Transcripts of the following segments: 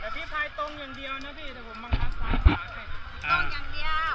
แต่พี่พายตรงอย่างเดียวนะพี่แต่ผมบังคับซ้ายขวาให้ตรงอย่างเดียว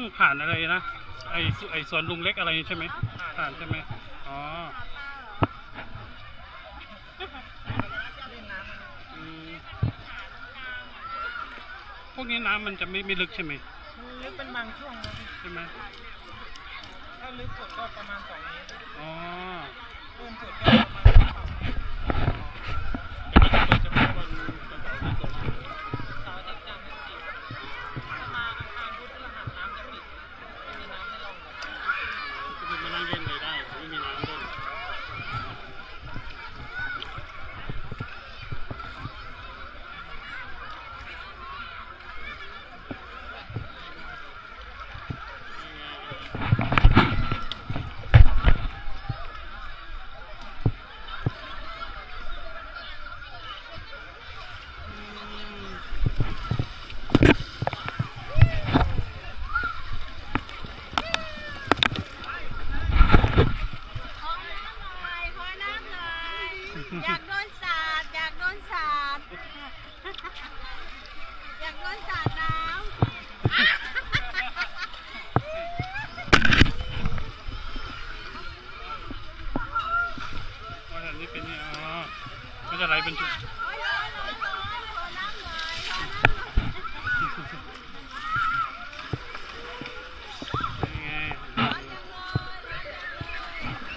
ต้องผ่านอะไรนะ ไอสไอสวนลุงเล็กอะไรใช่ไหมผ่านใช่ไหมอ๋ออืมพวกนี้น้ำมันจะไม่ไม่ลึกใช่ไหมมันลึกเป็นบางช่วงนะพี่ใช่ไหมถ้าลึกสุดก็ประมาณสองเมตรอ๋อเพิ่มสุดก็ประมาณสองเมตร แต่ก็จะเปิดเฉพาะวันวันเสาร์ที่สวน เสาร์อาทิตย์จันทร์ถึงสี่ถ้ามาอังคารพุธพฤหัสน้ำจะปิดไม่มีน้ำให้ลงเลย คือมานั่งเล่นเลยได้ไม่มีน้ำด้วยว่าแต่นี่เป็นนี่อ๋อไม่จะไหลเป็นจุดนี่ไง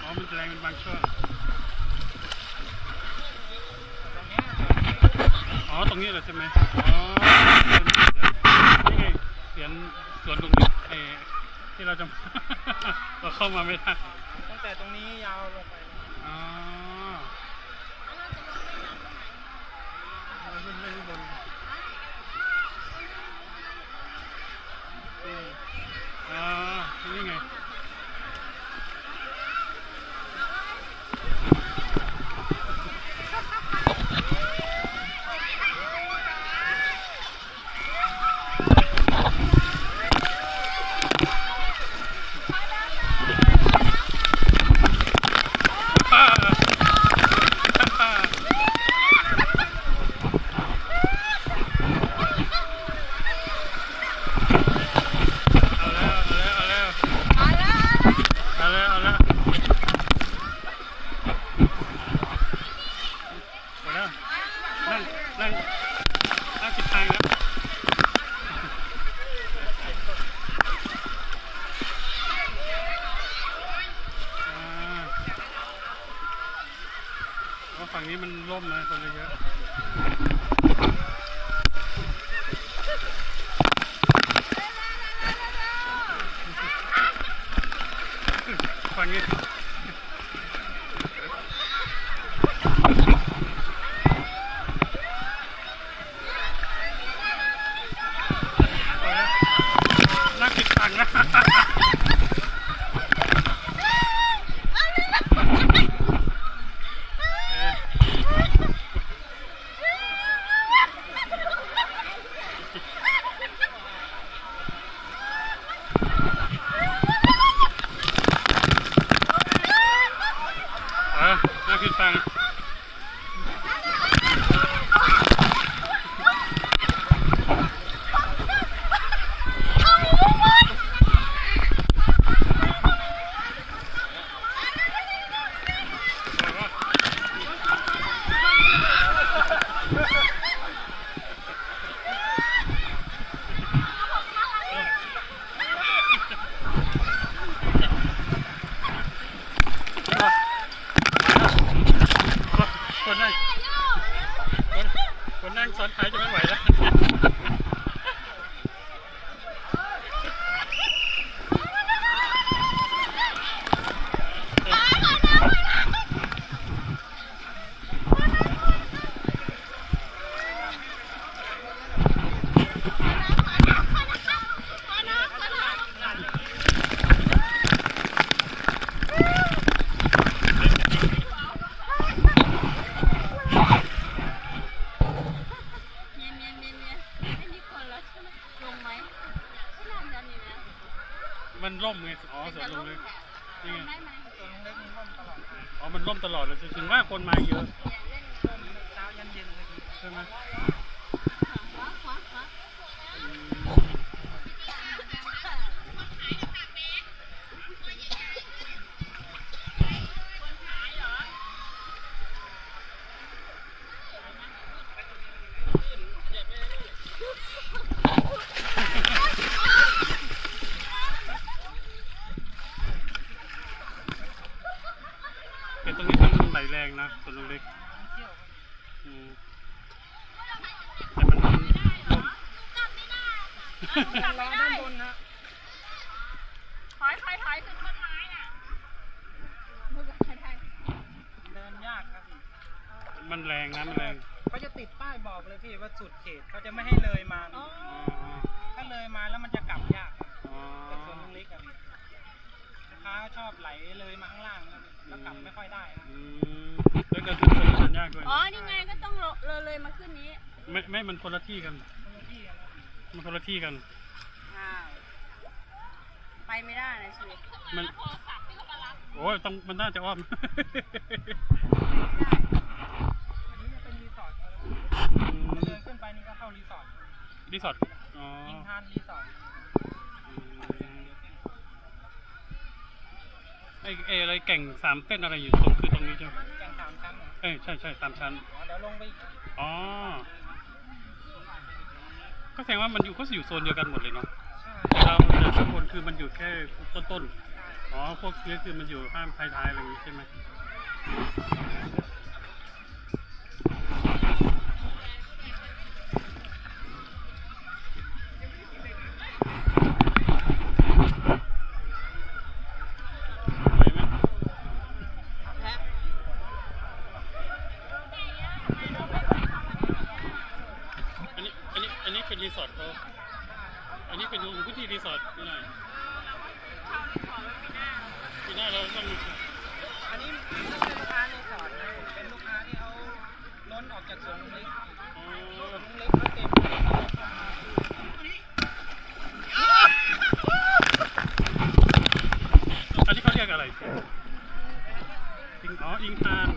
อ๋อมันจะแรงเป็นบางช่วง อ๋อ ตรงนี้เหรอใช่ไหมอ๋อนี่ไงเสียนสวนตรงนี้เออที่เราจะ เราเข้ามาไม่ได้ ตั้งแต่ตรงนี้ยาวลงไปอ๋อเราขึ้นไปข้างบนนี่อ๋อ นี่ไง เอาแล้วเอาแล้วเอาแล้วเอาแล้วเอาแล้วเอาแล้วนั่งนั่งนั่งจิตทางแล้วอ่าเพราะฝั่งนี้มันร่มนะคนเยอะ ฝั่ง นไหลแรงนะสวนลุงเล็กอืมแต่มันร่ม รอด้านบนนะ ถอยถอยถอยขึ้นต้นไม้น่ะมึงกับใครไทย เดินยากครับพี่ มันแรงนะมันแรง เขาจะติดป้ายบอกเลยพี่ว่าสุดเขตเขาจะไม่ให้เลยมา อ๋อ อ๋อ ถ้าเลยมาแล้วมันจะกลับยาก อ๋อ จากสวนลุงเล็กอะพี่ลูกค้าชอบไหลเลยมาข้างล่างแล้วแล้วกลับไม่ค่อยได้นะ อืมแล้ว ก็คือคนส่วนยากด้วยอ๋อ นี่ไงก็ต้องเลยเลยมาขึ้นนี้ไม่ไม่มันคนละที่กันคนละที่กันนะมันคนละที่กัน อ้าวไปไม่ได้นะชีวิตมันโอ้ยต้องมันน่าจะอ้อมไม่ได้อันนี้จะเป็นรีสอร์ทครับอืมเดินขึ้นไปนี่ก็เข้ารีสอร์ทรีสอร์ทอ๋อยิงทานรีสอร์ทไอเออะไรแก่งสามเส้นอะไรอยู่ตรงคือตรงนี้ใช่ไหม อเอ้ยใช่ใช่สามชั้น อ๋อเดี๋ยวลงไปอีกอ๋อ ก็แสดงว่ามันอยู่ก็อยู่โซนเดียวกันหมดเลยเนาะใช่แต่เราแต่ข้างบนคือมันอยู่แค่ต้นต้นๆอ๋อ พวกนี้คือมันอยู่ข้ามท้ายๆอะไรอย่างนี้ใช่ไหมไปไหม อันนี้ อันนี้ อันนี้เป็นรีสอร์ทเขาอันนี้เป็นพื้นที่รีสอร์ทนี่หน่อยปีหน้าเราต้อง อันนี้ไม่ใช่ลูกค้ารีสอร์ทนะเป็นลูกค้าที่เขาล้นออกจากสวนลุงเล็ก อ๋อ สวนลุงเล็กเขาเต็ม อันนี้เขาเรียกอะไรอิงอ๋อ อิงทาน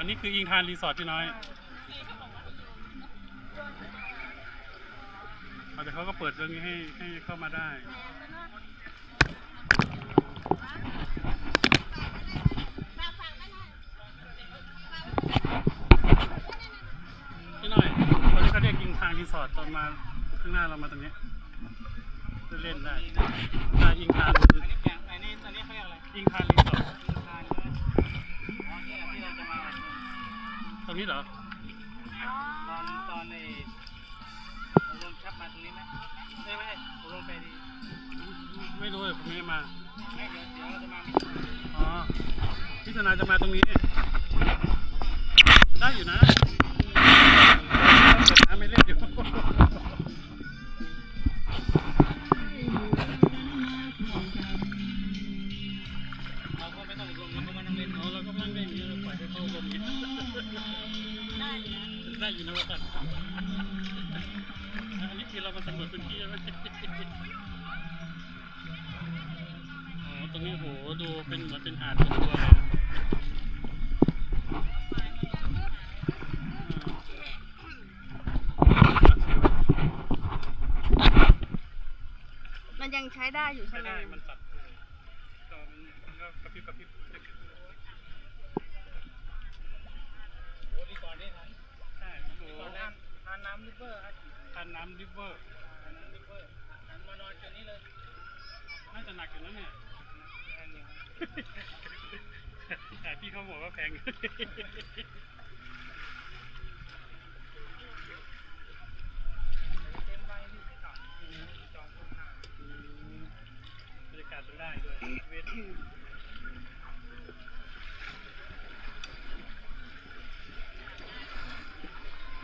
อันนี้ คืออิงทานรีสอร์ทพี่น้อยเอาแต่เขาก็เปิดเรื่องนี้ให้ให้เข้ามาได้พี่หน่อยตอนนี้เขาเรียกยิงทางรีสอร์ทตอนมาข้างหน้าเรามาตรงนี้จะเล่นได้ถ้ายิงทางอันนี้แกงอันนี้อันนี้เขาเรียกอะไรยิงทางรีสอร์ท ลูกค้าใช่ไหมอ๋อที่ที่เราจะมา ต รงนี้เหรอ ตอนตอนในผมลงชับมาตรงนี้ไหมไม่ไม่ใช่ผมลงไปดีไม่รู้เลยผมไม่ได้มา ไม่เดี๋ยวเดี๋ยวเราจะมาอ๋อพี่ธนาจะมาตรงนี้ ได้อยู่นะ มันยังใช้ได้อยู่ใช่ไม่ไหมได้มันตัดก็มันก็กระพริบกระพริบโอ้ดีก่อนได้ทันใช่โอ้ก่อนน้ำทานน้ำริเวอร์ครับทานน้ำริเวอร์ทานน้ำริเวอร์หันมานอนจุดนี้เลยน่าจะหนักอยู่นะเนี่ยแค่นี้แต่พี่เขาบอกว่าแพง เต็มใบที่จอดจองทุกทาง บรรยากาศต้อง ได้ด้วยเวท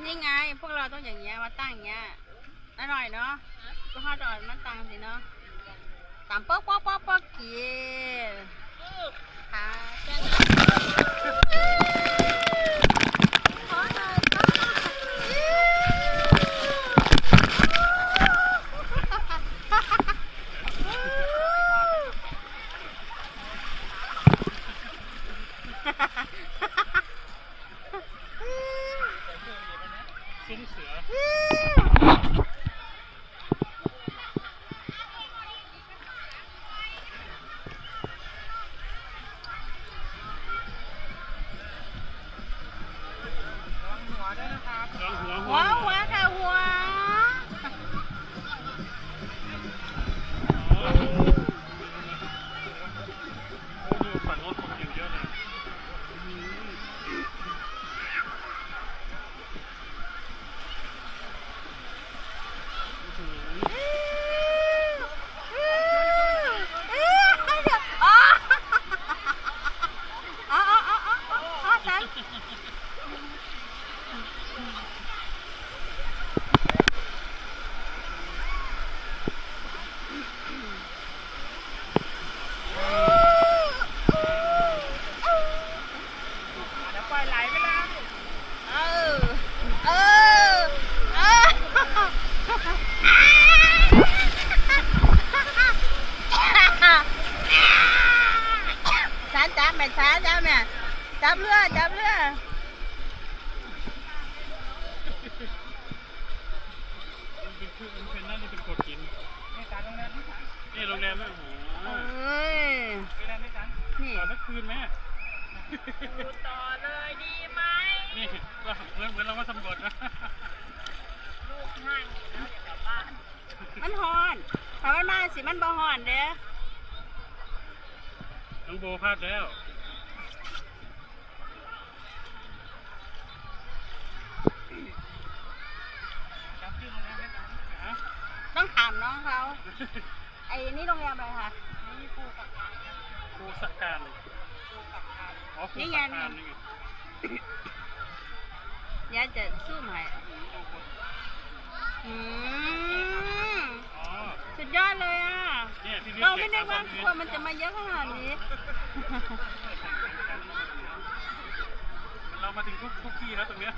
นี่ไง พวกเราต้องอย่างเงี้ยมาตั้งอย่างเงี้ยอร่อยเนาะก็ทอดอ่อนมันตั้งสิเนาะตามป๊อกป๊อกป๊อกป๊อกกินค่ะ มันมาสิมันบ่ฮอนเด้อน้องโบพลาดแล้วจำชื่อโรงแรมได้ไหมฮะต้องถามน้องเขาไอ้นี่โรงแรมอะไรคะนี่ภูกับการครับครูสักการภูกับการอ๋อครูนี่สัไงกการนี่นี่ไงเดี๋ยวจะสู้ใหม่อืมอ๋อ สุดยอดเลยอะ เนี่ยที่เราไม่นึกว่าเรียคนมันจะมาเยอะขนาดนี้ เรามาถึงทุกทุกที่แล้วตรงเนี้ย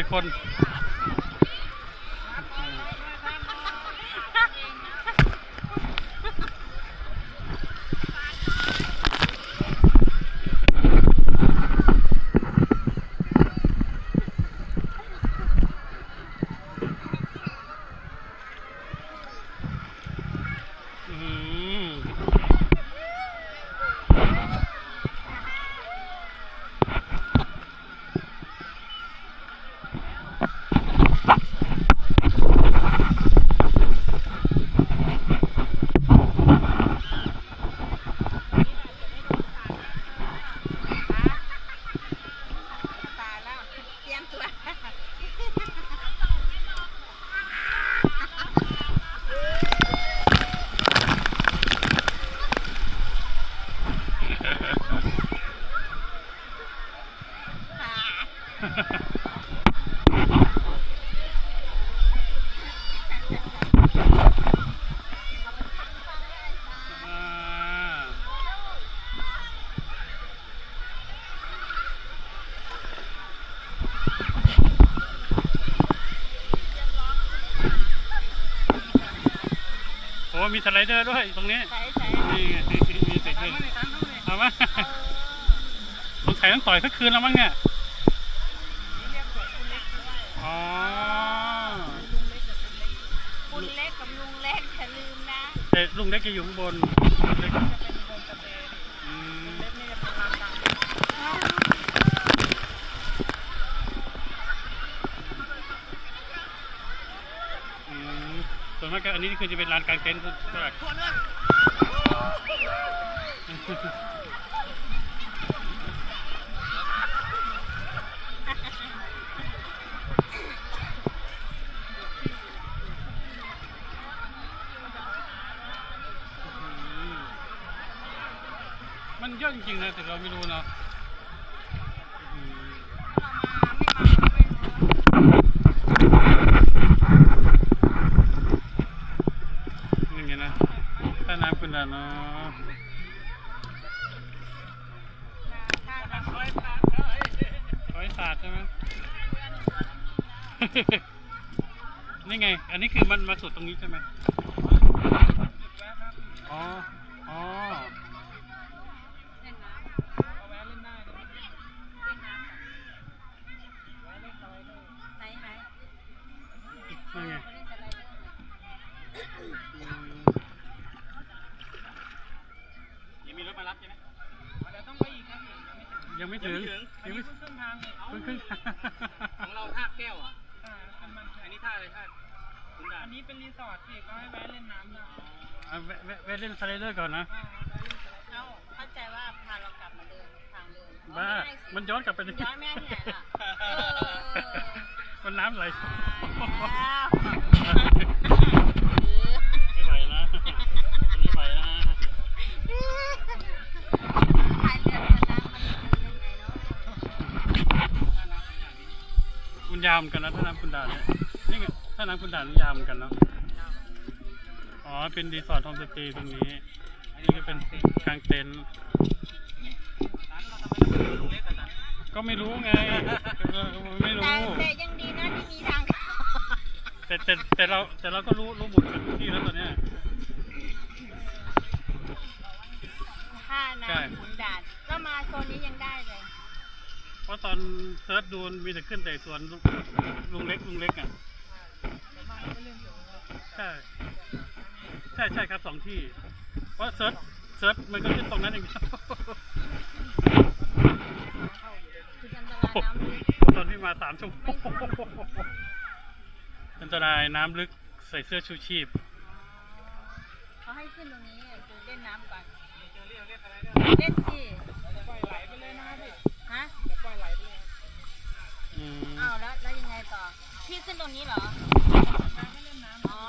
เลยดูดิคน อืม ตายแล้วเตรียมตัว อ่าโอ้ มีสไลเดอร์ด้วยตรงนี้ใส่ใส่นี่ไงมีสิด้วยเอามาสงสัยต้องต่อยสักคืนแล้วมั้งเนี่ยอ๋อคุณเล็กกับลุงเล็กอย่าลืมนะแต่ลุงเล็กจะอยู่ข้างบนลุงเล็กอืมอืม ส่วนมากก็อันนี้คือจะเป็นลานกลางเต็นท์ใช่ไหมอืมมันเยอะจริงๆนะแต่เราไม่รู้เนาะอืมนี่ไงนะถ้าน้ำขึ้นแล้วเนาะขอยสาดใช่ไหม นี่ไง อันนี้คือ มันมาสุดตรงนี้ใช่ไหมอ๋อ อ๋อเอาแวะเล่นได้เลยไหนไหนนั่นไงเล่นอะไรเล่นอืมยังมีรถมารับใช่ไหมเดี๋ยวต้องไปอีกครับยังไม่ถึง ยังไม่ถึงอันยังนี้ไม่เพิ่งครึ่งทางเลยเพิ่งขึ้นของเราท่าแก้วอะอ่าอันมันอันนี้ท่าอะไรท่าคุณด่า อันนี้เป็นรีสอร์ทพี่ก็ให้แวะเล่นน้ำได้อะแวะแวะแวะเล่นสไลเดอร์ก่อนนะอ่าแวะเล่นสไลเดอร์เอ้าเข้าใจว่าพาเรากลับมาเดินทางเดินบ้ามันย้อนกลับไปดิย้อนแม่ที่ไหนล่ะเออมันน้ำไหลแล้วไม่ไหวนะไม่ไหวนะพายเรือมาน้ำมันเป็นยังไงเนาะ คุณยาวเหมือนกันนะถ้าน้ำคุณด่าเนี่ย นี่ไงถ้าน้ำคุณด่านี่ยาวเหมือนกันเนาะ อ๋อ เป็นรีสอร์ทโฮมสเตย์ตรงนี้ อันนี้ก็เป็นกลางเต็นท์ร้านเราทำไมต้องเป็นลุงเล็กกันนะก็ไม่รู้ไงก็ไม่รู้ แต่แต่ยังดีนะที่มีทางเข้าแต่แต่แต่เราแต่เราก็รู้รู้หมดทุกที่แล้วตอนเนี้ย ท่าใช่น้ำขุนด่าน ก็มาโซนนี้ยังได้เลย เพราะตอนเซิร์ชดูมีแต่ขึ้นแต่สวนลุงลุงเล็กลุงเล็กอะ ใช่ใช่ใช่ครับสองที่ เพราะเซิร์ชเซิร์ชมันก็ขึ้นตรงนั้นเองคืออันตรายน้ำลึกตอนที่มาสามชั่วโมงอันตรายน้ำลึกใส่เสื้อชูชีพเขาให้ขึ้นตรงนี้คือเล่นน้ำก่อนเจอเรียกเรียกอะไรเนี่ยเล่นสิปล่อยไหลไปเลยนะครับพี่ฮะเดี๋ยวปล่อยไหลไปเลยอืมอ้าวแล้วแล้วยังไงต่อ พี่ขึ้นตรงนี้เหรอน้ำให้เล่นน้ำอ๋อ